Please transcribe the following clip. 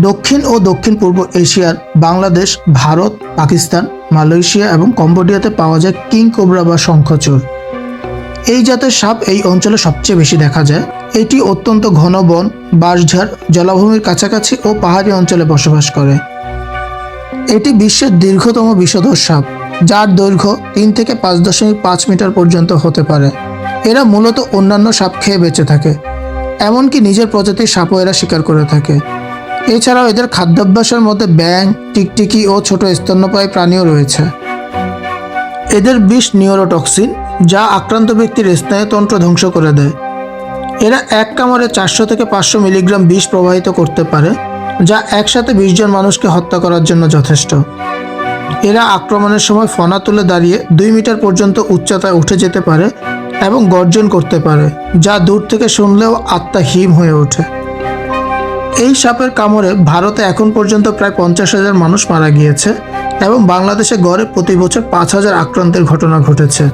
দক্ষিণ ও দক্ষিণ পূর্ব এশিয়ার বাংলাদেশ, ভারত, পাকিস্তান, মালয়েশিয়া এবং কম্বোডিয়াতে পাওয়া যায় কিং কোবরা বা শঙ্খচূড় এই জাতের সাপ এই অঞ্চলে সবচেয়ে বেশি দেখা যায়। এটি অত্যন্ত ঘন বন, বাঁশঝাড়, জলাভূমির কাছাকাছি ও পাহাড়ি অঞ্চলে বসবাস করে। এটি বিশ্বের দীর্ঘতম বিষধর সাপ, যার দৈর্ঘ্য তিন থেকে পাঁচ দশমিক পাঁচ মিটার পর্যন্ত হতে পারে। এরা মূলত অন্যান্য সাপ খেয়ে বেঁচে থাকে, এমনকি নিজের প্রজাতির সাপও এরা শিকার করে থাকে। এছাড়াও এদের খাদ্যাভ্যাসের মধ্যে ব্যাং টিকটিকি ও ছোট স্তন্যপায়ী প্রাণীও রয়েছে। এদের বিষ নিউরোটক্সিন, যা আক্রান্ত ব্যক্তির স্নায়ুতন্ত্র ধ্বংস করে দেয়। এরা এক কামড়ে চারশো থেকে পাঁচশো মিলিগ্রাম বিষ প্রবাহিত করতে পারে, যা একসাথে বিশ জন মানুষকে হত্যা করার জন্য যথেষ্ট। এরা আক্রমণের সময় ফনা তুলে দাঁড়িয়ে দুই মিটার পর্যন্ত উচ্চতায় উঠে যেতে পারে এবং গর্জন করতে পারে, যা দূর থেকে শুনলেও আত্মা হিম হয়ে ওঠে। এই সাপের কামড়ে ভারতে এখন পর্যন্ত প্রায় পঞ্চাশ হাজার মানুষ মারা গিয়েছে এবং বাংলাদেশে গড়ে প্রতি বছর পাঁচ হাজার আক্রান্তের ঘটনা ঘটেছে।